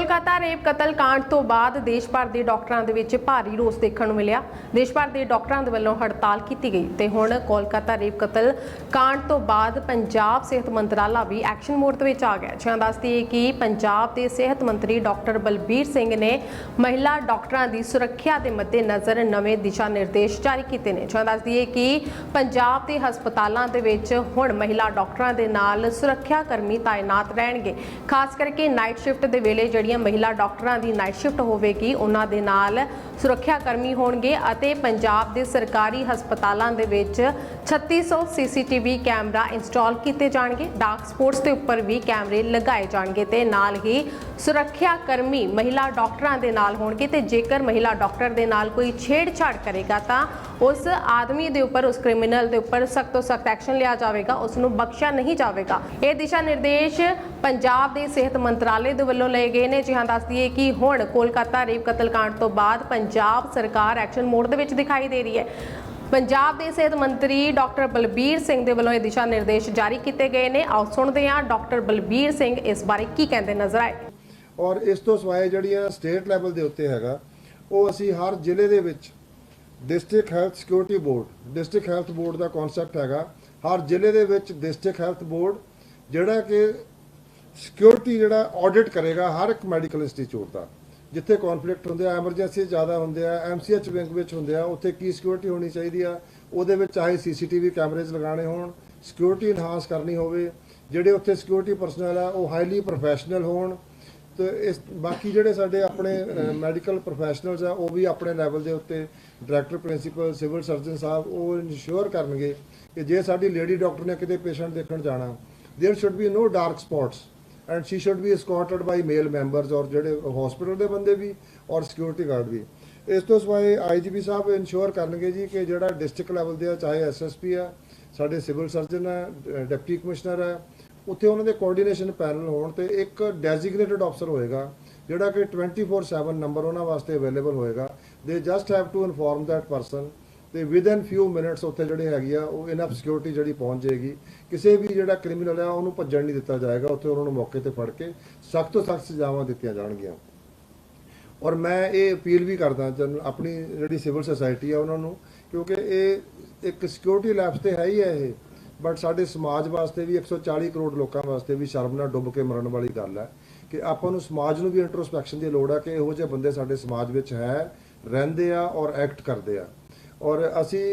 Kolkata rape ਕਤਲ ਕਾਂਡ ਤੋਂ ਬਾਅਦ ਦੇਸ਼ ਭਰ ਦੇ ਡਾਕਟਰਾਂ ਦੇ ਵਿੱਚ ਭਾਰੀ ਰੋਸ ਦੇਖਣ ਨੂੰ ਮਿਲਿਆ। ਦੇਸ਼ ਭਰ ਦੇ ਡਾਕਟਰਾਂ ਦੇ ਵੱਲੋਂ ਹੜਤਾਲ ਕੀਤੀ ਗਈ ਤੇ ਹੁਣ ਕੋਲਕਾਤਾ ਰੇਪ ਕਤਲ ਕਾਂਡ ਤੋਂ ਬਾਅਦ ਪੰਜਾਬ ਸਿਹਤ ਮੰਤਰਾਲਾ ਵੀ ਐਕਸ਼ਨ ਮੋਡ ਦੇ ਵਿੱਚ ਆ ਗਿਆ। ਜਿਹਾਂ ਦੱਸਦੀ ਹੈ ਕਿ ਪੰਜਾਬ ਦੇ ਸਿਹਤ ਮੰਤਰੀ ਡਾਕਟਰ ਬਲਬੀਰ ਸਿੰਘ ਨੇ ਮਹਿਲਾ ਡਾਕਟਰਾਂ ਦੀ ਸੁਰੱਖਿਆ ਦੇ ਮੱਦੇਨਜ਼ਰ ਨਵੇਂ ਦਿਸ਼ਾ ਨਿਰਦੇਸ਼ ਜਾਰੀ ਕੀਤੇ ਨੇ। ਜਿਹਾਂ ਦੱਸਦੀ ਹੈ ਕਿ ਪੰਜਾਬ ਦੇ ਹਸਪਤਾਲਾਂ ਦੇ ਵਿੱਚ ਹੁਣ ਮਹਿਲਾ ਡਾਕਟਰਾਂ ਦੇ ਨਾਲ ਸੁਰੱਖਿਆ ਕਰਮੀ ਤਾਇਨਾਤ ਰਹਿਣਗੇ। ਖਾਸ ਕਰਕੇ ਨਾਈਟ ਸ਼ਿਫਟ ਦੇ ਵੇਲੇ ਜਿਹੜੀ ਜਿਹੜੀਆਂ ਮਹਿਲਾ ਡਾਕਟਰਾਂ ਦੀ ਨਾਈਟ ਸ਼ਿਫਟ ਹੋਵੇਗੀ, ਉਹਨਾਂ ਦੇ ਨਾਲ ਸੁਰੱਖਿਆ ਕਰਮੀ ਹੋਣਗੇ ਅਤੇ ਪੰਜਾਬ ਦੇ ਸਰਕਾਰੀ ਹਸਪਤਾਲਾਂ ਦੇ ਵਿੱਚ 3600 ਸੀਸੀਟੀਵੀ ਕੈਮਰਾ ਇੰਸਟਾਲ ਕੀਤੇ ਜਾਣਗੇ। ਡਾਰਕ ਸਪੋਰਟਸ ਦੇ ਉੱਪਰ ਵੀ ਕੈਮਰੇ ਲਗਾਏ ਜਾਣਗੇ ਤੇ ਨਾਲ ਹੀ ਸੁਰੱਖਿਆ ਕਰਮੀ ਮਹਿਲਾ ਡਾਕਟਰਾਂ ਦੇ ਨਾਲ ਹੋਣਗੇ ਤੇ ਜੇਕਰ ਮਹਿਲਾ ਡਾਕਟਰ ਦੇ ਨਾਲ ਕੋਈ ਛੇੜਛਾੜ ਕਰੇਗਾ ਤਾਂ ਉਸ ਆਦਮੀ ਦੇ ਉੱਪਰ, ਉਸ ਕ੍ਰਿਮੀਨਲ ਦੇ ਉੱਪਰ ਸਖਤ ਤੋਂ ਸਖਤ ਐਕਸ਼ਨ ਲਿਆ ਜਾਵੇਗਾ ਉਸ ਨੂੰ ਬਖਸ਼ਿਆ ਨਹੀਂ ਜਾਵੇਗਾ। ਇਹ ਦਿਸ਼ਾ ਨਿਰਦੇਸ਼ ਪੰਜਾਬ ਦੇ ਸਿਹਤ ਮੰਤਰਾਲੇ ਦੇ ਵੱਲੋਂ ਲਏ ਗਏ ਨੇ। ਜਿਹਾਂ ਦੱਸਦੀ ਹੈ ਕਿ ਹੁਣ ਕੋਲਕਾਤਾ ਰੇਪ ਕਤਲकांड ਤੋਂ ਬਾਅਦ ਪੰਜਾਬ ਸਰਕਾਰ ਐਕਸ਼ਨ ਮੋਡ ਦੇ ਵਿੱਚ ਦਿਖਾਈ ਦੇ ਰਹੀ ਹੈ। ਪੰਜਾਬ ਦੇ ਸਿਹਤ ਮੰਤਰੀ ਡਾਕਟਰ ਬਲਬੀਰ ਸਿੰਘ ਦੇ ਵੱਲੋਂ ਇਹ ਦਿਸ਼ਾ ਨਿਰਦੇਸ਼ ਜਾਰੀ ਕੀਤੇ ਗਏ ਨੇ। ਆਓ ਸੁਣਦੇ ਹਾਂ ਡਾਕਟਰ ਬਲਬੀਰ ਸਿੰਘ ਇਸ ਬਾਰੇ ਕੀ ਕਹਿੰਦੇ ਨਜ਼ਰ ਆਏ। ਔਰ ਇਸ ਤੋਂ ਸਿਵਾਏ ਜਿਹੜੀਆਂ ਸਟੇਟ ਲੈਵਲ ਦੇ ਉੱਤੇ ਹੈਗਾ, ਉਹ ਅਸੀਂ ਹਰ ਜ਼ਿਲ੍ਹੇ ਦੇ ਵਿੱਚ district health security board district health board ਦਾ ਕਨਸੈਪਟ ਹੈਗਾ, ਹਰ ਜ਼ਿਲ੍ਹੇ ਦੇ ਵਿੱਚ ਡਿਸਟ੍ਰਿਕਟ ਹੈਲਥ ਬੋਰਡ ਜਿਹੜਾ ਕਿ ਸਿਕਿਉਰਿਟੀ ਜਿਹੜਾ ਆਡਿਟ ਕਰੇਗਾ ਹਰ ਇੱਕ ਮੈਡੀਕਲ ਇੰਸਟੀਚਿਊਟ ਦਾ, ਜਿੱਥੇ ਕਨਫਲਿਕਟ ਹੁੰਦੇ ਆ ਐਮਰਜੈਂਸੀ ਜ਼ਿਆਦਾ ਹੁੰਦੇ ਆ ਐਮਸੀਐਚ ਬੈਂਕ ਵਿੱਚ ਹੁੰਦੇ ਆ, ਉੱਥੇ ਕੀ ਸਿਕਿਉਰਿਟੀ ਹੋਣੀ ਚਾਹੀਦੀ ਆ, ਉਹਦੇ ਵਿੱਚ ਚਾਹੇ ਸੀਸੀਟੀਵੀ ਕੈਮਰੇਜ਼ ਲਗਾਉਣੇ ਹੋਣ ਸਿਕਿਉਰਿਟੀ ਇਨਹਾਂਸ ਕਰਨੀ ਹੋਵੇ, ਜਿਹੜੇ ਉੱਥੇ ਸਿਕਿਉਰਿਟੀ ਪਰਸਨਲ ਆ, ਉਹ ਹਾਈਲੀ ਪ੍ਰੋਫੈਸ਼ਨਲ ਹੋਣ ਤੇ ਇਸ ਬਾਕੀ ਜਿਹੜੇ ਸਾਡੇ ਆਪਣੇ ਮੈਡੀਕਲ ਪ੍ਰੋਫੈਸ਼ਨਲਸ ਆ ਉਹ ਵੀ ਆਪਣੇ ਲੈਵਲ ਦੇ ਉੱਤੇ ਡਾਇਰੈਕਟਰ ਪ੍ਰਿੰਸੀਪਲ ਸਿਵਲ ਸਰਜਨ ਸਾਹਿਬ ਉਹ ਇਨਸ਼ੋਰ ਕਰਨਗੇ ਕਿ ਜੇ ਸਾਡੀ ਲੇਡੀ ਡਾਕਟਰ ਨੇ ਕਿਤੇ ਪੇਸ਼ੈਂਟ ਦੇਖਣ ਜਾਣਾ there should be no dark spots and she should be escorted by male members ਔਰ ਜਿਹੜੇ ਹਸਪੀਟਲ ਦੇ ਬੰਦੇ ਵੀ ਔਰ ਸਿਕਿਉਰਿਟੀ ਗਾਰਡ ਵੀ ਇਸ ਤੋਂ ਸਿਵਾਏ ਆਈਜੀਪੀ ਸਾਹਿਬ ਇਨਸ਼ੋਰ ਕਰਨਗੇ ਜੀ ਕਿ ਜਿਹੜਾ ਡਿਸਟ੍ਰਿਕਟ ਲੈਵਲ ਦੇ ਆ ਚਾਹੇ ਐਸਐਸਪੀ ਆ ਸਾਡੇ ਸਿਵਲ ਸਰਜਨ ਆ ਡਿਪਟੀ ਕਮਿਸ਼ਨਰ ਆ ਉੱਥੇ ਉਹਨਾਂ ਦੇ ਕੋਆਰਡੀਨੇਸ਼ਨ ਪੈਨਲ ਹੋਣ ਤੇ ਇੱਕ ਡੈਜ਼ਿਗਨੇਟਡ ਅਫਸਰ ਹੋਏਗਾ, ਜਿਹੜਾ ਕਿ 24/7 ਨੰਬਰ ਉਹਨਾਂ ਵਾਸਤੇ ਅਵੇਲੇਬਲ ਹੋਏਗਾ। They just have to inform that person ਤੇ ਵਿਦ ਇਨ ਫਿਊ ਮਿੰਟਸ ਉੱਥੇ ਜਿਹੜੇ ਹੈਗੀ ਆ, ਉਹ ਇਨਫ ਸਿਕਿਉਰਿਟੀ ਜਿਹੜੀ ਪਹੁੰਚ ਜਾਏਗੀ। ਕਿਸੇ ਵੀ ਜਿਹੜਾ ਕ੍ਰਿਮੀਨਲ ਆ, ਉਹਨੂੰ ਭੱਜਣ ਨਹੀਂ ਦਿੱਤਾ ਜਾਏਗਾ, ਉੱਥੇ ਉਹਨਾਂ ਨੂੰ ਮੌਕੇ ਤੇ ਫੜ ਕੇ ਸਖਤ ਤੋਂ ਸਖਤ ਸਜ਼ਾਵਾਂ ਦਿੱਤੀਆਂ ਜਾਣਗੀਆਂ। ਔਰ ਮੈਂ ਇਹ ਅਪੀਲ ਵੀ ਕਰਦਾ ਆਪਣੀ ਜਿਹੜੀ ਸਿਵਲ ਸੁਸਾਇਟੀ ਆ, ਉਹਨਾਂ ਨੂੰ, ਕਿਉਂਕਿ ਇਹ ਇੱਕ ਸਿਕਿਉਰਿਟੀ ਲੈਪਸ ਤੇ ਹੈ ਹੀ ਹੈ ਇਹ। ਬਟ ਸਾਡੇ ਸਮਾਜ ਵਾਸਤੇ ਵੀ 140 ਕਰੋੜ ਲੋਕਾਂ ਵਾਸਤੇ ਵੀ ਸ਼ਰਮ ਨਾਲ ਡੁੱਬ ਕੇ ਮਰਨ ਵਾਲੀ ਗੱਲ ਹੈ ਕਿ ਆਪਾਂ ਨੂੰ ਸਮਾਜ ਨੂੰ ਵੀ ਇੰਟਰੋਸਪੈਕਸ਼ਨ ਦੀ ਲੋੜ ਹੈ ਕਿ ਇਹੋ ਜਿਹੇ ਬੰਦੇ ਸਾਡੇ ਸਮਾਜ ਵਿੱਚ ਹੈ, ਰਹਿੰਦੇ ਆ ਔਰ ਐਕਟ ਕਰਦੇ ਆ। ਔਰ ਅਸੀਂ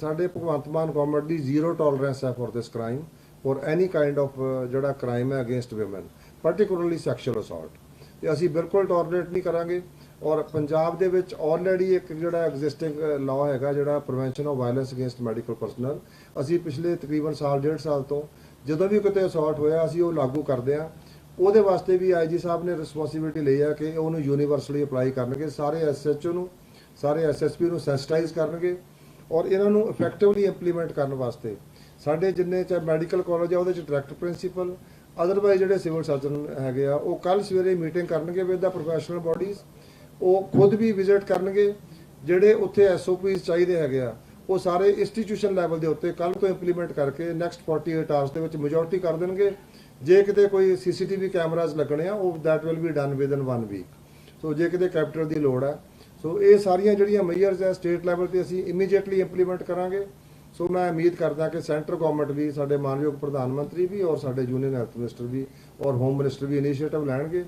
ਸਾਡੇ ਭਗਵੰਤ ਮਾਨ ਗਵਰਨਮੈਂਟ ਦੀ ਜ਼ੀਰੋ ਟੋਲਰੈਂਸ ਹੈ ਫॉर ਦਿਸ ਕ੍ਰਾਈਮ ਔਰ ਐਨੀ ਕਾਈਂਡ ਆਫ ਜਿਹੜਾ ਕ੍ਰਾਈਮ ਹੈ against women particularly sexual assault ਤੇ ਅਸੀਂ ਬਿਲਕੁਲ ਟੋਲਰੇਟ ਨਹੀਂ ਕਰਾਂਗੇ। ਔਰ ਪੰਜਾਬ ਦੇ ਵਿੱਚ ਆਲਰੇਡੀ ਇੱਕ ਜਿਹੜਾ ਐਗਜ਼ਿਸਟਿੰਗ ਲਾਅ ਹੈਗਾ, ਜਿਹੜਾ prevention of violence against medical personnel ਅਸੀਂ ਪਿਛਲੇ ਤਕਰੀਬਨ ਸਾਲ, ਡੇਢ ਸਾਲ ਤੋਂ ਜਦੋਂ ਵੀ ਕਿਤੇ ਅਸੌਲਟ ਹੋਇਆ, ਅਸੀਂ ਉਹ ਲਾਗੂ ਕਰਦੇ ਆ ਉਹਦੇ ਵਾਸਤੇ ਵੀ ਆਈਜੀ ਸਾਹਿਬ ਨੇ ਰਿਸਪੌਂਸਿਬਿਲਟੀ ਲਈ ਆ ਕਿ ਉਹਨੂੰ ਯੂਨੀਵਰਸਲੀ ਅਪਲਾਈ ਕਰਨਗੇ। ਸਾਰੇ ਐਸਐਚਓ ਨੂੰ, ਸਾਰੇ ਐਸਐਸਪੀ ਨੂੰ ਸੈਂਸਿਟਾਈਜ਼ ਕਰਨਗੇ ਔਰ ਇਹਨਾਂ ਨੂੰ ਇਫੈਕਟਿਵਲੀ ਇੰਪਲੀਮੈਂਟ ਕਰਨ ਵਾਸਤੇ। ਸਾਡੇ ਜਿੰਨੇ ਚਾਹੇ ਮੈਡੀਕਲ ਕਾਲਜ ਆ, ਉਹਦੇ ਚ ਡਾਇਰੈਕਟਰ ਪ੍ਰਿੰਸੀਪਲ ਅਦਰਵਾਈਜ਼ ਜਿਹੜੇ ਸਿਵਲ ਸਰਜਨ ਹੈਗੇ ਆ, ਉਹ ਕੱਲ ਸਵੇਰੇ ਮੀਟਿੰਗ ਕਰਨਗੇ ਵਿਦ ਦਾ ਪ੍ਰੋਫੈਸ਼ਨਲ ਬਾਡੀਜ਼ ਉਹ ਖੁਦ ਵੀ ਵਿਜ਼ਿਟ ਕਰਨਗੇ, ਜਿਹੜੇ ਉੱਥੇ ਐਸਓਪੀਸ ਚਾਹੀਦੇ ਹੈਗੇ ਆ, ਉਹ ਸਾਰੇ ਇੰਸਟੀਟਿਊਸ਼ਨ ਲੈਵਲ ਦੇ ਉੱਤੇ ਕੱਲ ਤੋਂ ਇੰਪਲੀਮੈਂਟ ਕਰਕੇ ਨੈਕਸਟ 48 ਆਵਰਸ ਦੇ ਵਿੱਚ ਮੈਜੋਰਟੀ ਕਰ ਦੇਣਗੇ। ਜੇ ਕਿਤੇ ਕੋਈ ਸੀਸੀਟੀਵੀ ਕੈਮਰਾਜ਼ ਲੱਗਣੇ ਆ, ਉਹ that will be done within 1 week so ਜੇ ਕਿਤੇ ਕੈਪੀਟਲ ਦੀ ਲੋੜ ਹੈ ਸੋ ਇਹ ਸਾਰੀਆਂ ਜਿਹੜੀਆਂ ਮੇਜਰਸ ਹੈ ਸਟੇਟ ਲੈਵਲ ਤੇ ਅਸੀਂ ਇਮੀਡੀਏਟਲੀ ਇੰਪਲੀਮੈਂਟ ਕਰਾਂਗੇ। ਸੋ ਮੈਂ ਉਮੀਦ ਕਰਦਾ ਕਿ ਸੈਂਟਰ ਗਵਰਨਮੈਂਟ ਵੀ, ਸਾਡੇ ਮਾਨਯੋਗ ਪ੍ਰਧਾਨ ਮੰਤਰੀ ਵੀ ਔਰ ਸਾਡੇ ਯੂਨੀਅਨ ਹੈਲਥ ਮਿਨਿਸਟਰ ਵੀ ਔਰ ਹੋਮ ਮਿਨਿਸਟਰ ਵੀ ਇਨੀਸ਼ੀਏਟਿਵ ਲੈਣਗੇ।